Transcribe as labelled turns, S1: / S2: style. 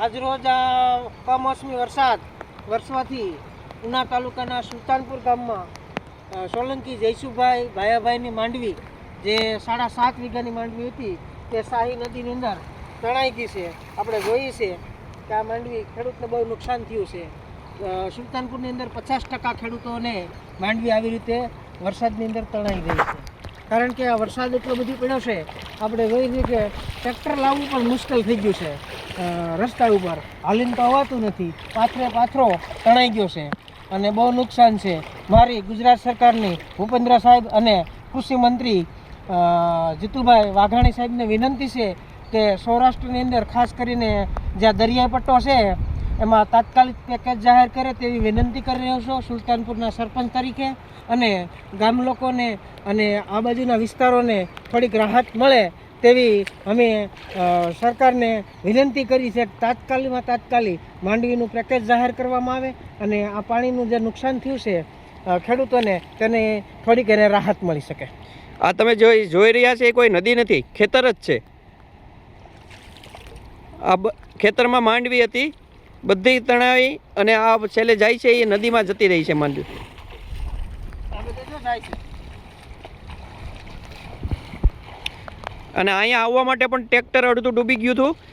S1: આજરોજ આ કમોસમી વરસાદ વરસવાથી ઉના તાલુકાના સુલતાનપુર ગામમાં સોલંકી જયસુભાઈ ભાયાભાઈની માંડવી, જે સાડા સાત વીઘાની માંડવી હતી, તે શાહી નદીની અંદર તણાઈ ગઈ છે. આપણે જોઈએ છે કે આ માંડવી ખેડૂતને બહુ નુકસાન થયું છે. સુલતાનપુરની અંદર પચાસ ટકા ખેડૂતોને માંડવી આવી રીતે વરસાદની અંદર તણાઈ ગઈ છે. કારણ કે આ વરસાદ એટલો બધો પડ્યો છે, આપણે જોઈએ છીએ કે ટ્રેક્ટર લાવવું પણ મુશ્કેલ થઈ ગયું છે. રસ્તા ઉપર હાલીને તો અવાતું નથી, પાથરે પાથરો તણાઈ ગયો છે અને બહુ નુકસાન છે. મારી ગુજરાત સરકારની ભૂપેન્દ્ર સાહેબ અને કૃષિ મંત્રી જીતુભાઈ વાઘાણી સાહેબને વિનંતી છે કે સૌરાષ્ટ્રની અંદર ખાસ કરીને જ્યાં દરિયાઈ પટ્ટો છે એમાં તાત્કાલિક પેકેજ જાહેર કરે તેવી વિનંતી કરી રહ્યો છું સુલતાનપુરના સરપંચ તરીકે અને ગામ લોકોને અને આ બાજુના વિસ્તારોને થોડીક રાહત મળે તેવી અમે સરકારને વિનંતી કરી છે. તાત્કાલિકમાં તાત્કાલિક માંડવીનું પેકેજ જાહેર કરવામાં આવે અને આ પાણીનું જે નુકસાન થયું છે ખેડૂતોને તેને થોડીક એને રાહત મળી શકે.
S2: આ તમે જોઈ જોઈ રહ્યા છે એ કોઈ નદી નથી, ખેતર જ છે. આ ખેતરમાં માંડવી હતી બધી તણાવી અને આ છેલ્લે જાય છે, એ નદીમાં જતી રહી છે માંડવી. અને અહીંયા આવવા માટે પણ ટ્રેક્ટર અડધું ડૂબી ગયું હતું.